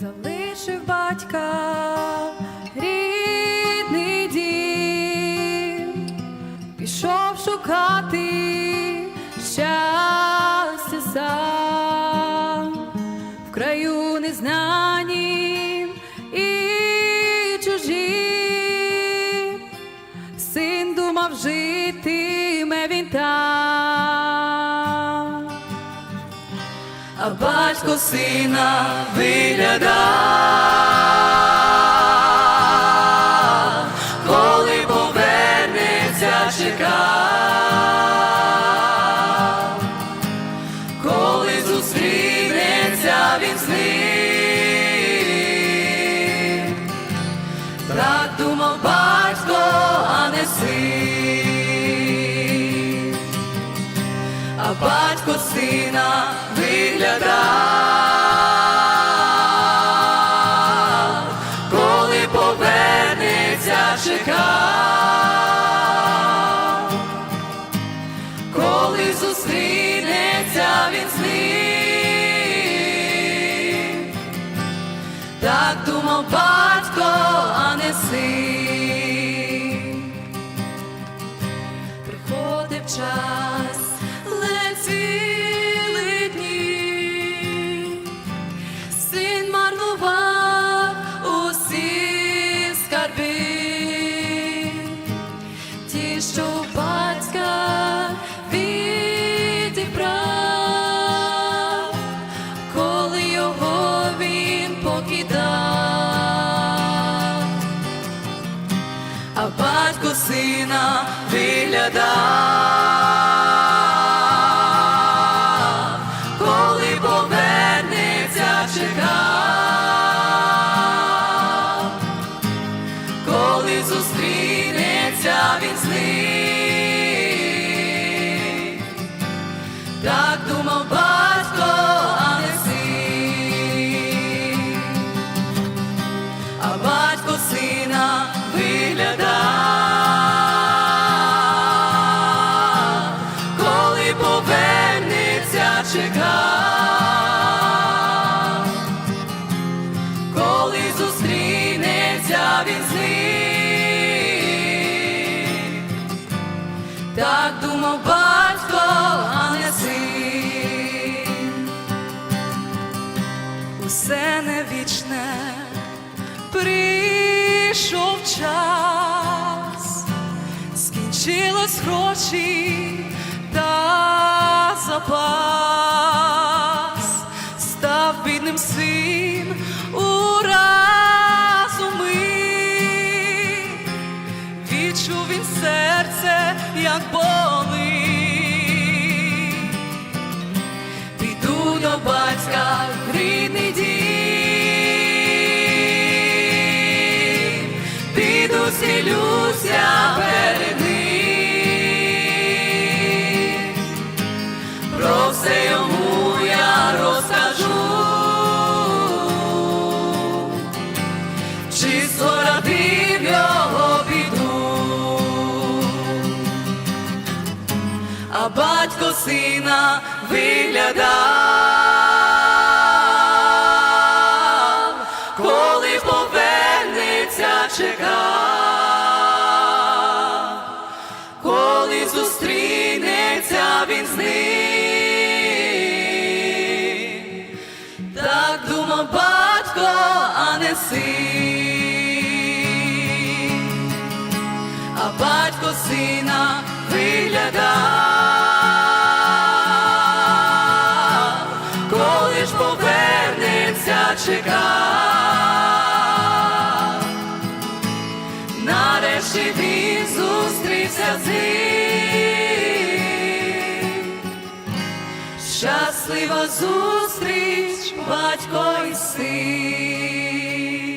залишив батька. Рідний дім, пішов шукати щастя сам. В краю незнанім батько сина виглядав, коли повернеться, чекав, коли зустрінеться він з ним. Чекав, коли зустрінеться він з ним. Так думав батько, а не син. Виглядав, коли повернеться, чекав, коли зустрінеться він з ним. Думав батько, а не син. Усе не вічне, прийшов час, скінчилось гроші сина виглядав, коли повернеться, чекав, коли зустрінеться він з ним. Так думав батько, а не син. А батько сина виглядав, Нарешті він зустрівся з ним. Щаслива зустріч, батько і син.